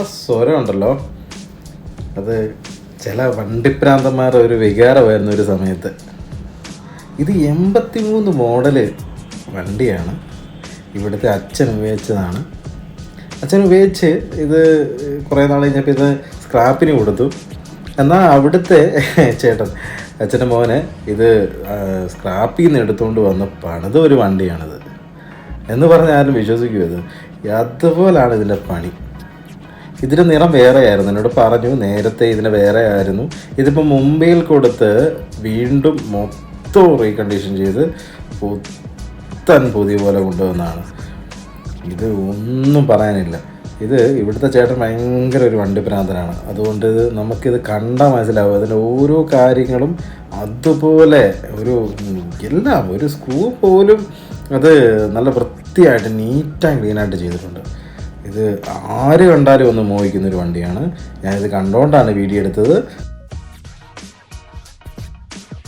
സ്വരം ഉണ്ടല്ലോ. അത് ചില വണ്ടിപ്രാന്തന്മാരുടെ ഒരു വികാരമായിരുന്നു ഒരു സമയത്ത്. ഇത് എൺപത്തി മൂന്ന് മോഡൽ വണ്ടിയാണ്. ഇവിടുത്തെ അച്ഛൻ ഉപയോഗിച്ചതാണ്. അച്ഛൻ ഉപയോഗിച്ച് ഇത് കുറേ നാൾ കഴിഞ്ഞപ്പോൾ ഇത് സ്ക്രാപ്പിന് കൊടുത്തു. എന്നാൽ അവിടുത്തെ ചേട്ടൻ അച്ഛന്റെ മോനെ ഇത് ആ, സ്ക്രാപ്പിൽ നിന്ന് എടുത്തുകൊണ്ട് വന്ന പണിത ഒരു വണ്ടിയാണിത്. എന്ന് പറഞ്ഞാൽ ആരും വിശ്വസിക്കുമോ ഇത് അതുപോലാണ് ഇതിന്റെ പണി. ഇതിന്റെ നിറം വേറെ ആയിരുന്നു എന്നോട് പറഞ്ഞു നേരത്തെ ഇതിന് വേറെ ആയിരുന്നു ഇതിപ്പോൾ മുംബൈയിൽ കൊടുത്ത് വീണ്ടും മൊത്തം റീകണ്ടീഷൻ ചെയ്ത് പുത്തൻ പുതിയ പോലെ കൊണ്ടുവന്നതാണ് ഇത് ഒന്നും പറയാനില്ല. ഇത് ഇവിടുത്തെ ചേട്ടൻ ഭയങ്കര ഒരു വണ്ടി ഭ്രാന്തനാണ് അതുകൊണ്ട് ഇത് നമുക്കിത് കണ്ടാൽ മനസ്സിലാവും. അതിന്റെ ഓരോ കാര്യങ്ങളും അതുപോലെ ഒരു എല്ലാം ഒരു സ്ക്രൂ പോലും അത് നല്ല വൃത്തിയായിട്ട് നീറ്റ് ആൻഡ് ക്ലീനായിട്ട് ചെയ്തിട്ടുണ്ട്. ഇത് ആര് കണ്ടാലും ഒന്ന് മോഹിക്കുന്ന ഒരു വണ്ടിയാണ്. ഞാനിത് കണ്ടുകൊണ്ടാണ് വീഡിയോ എടുത്തത്.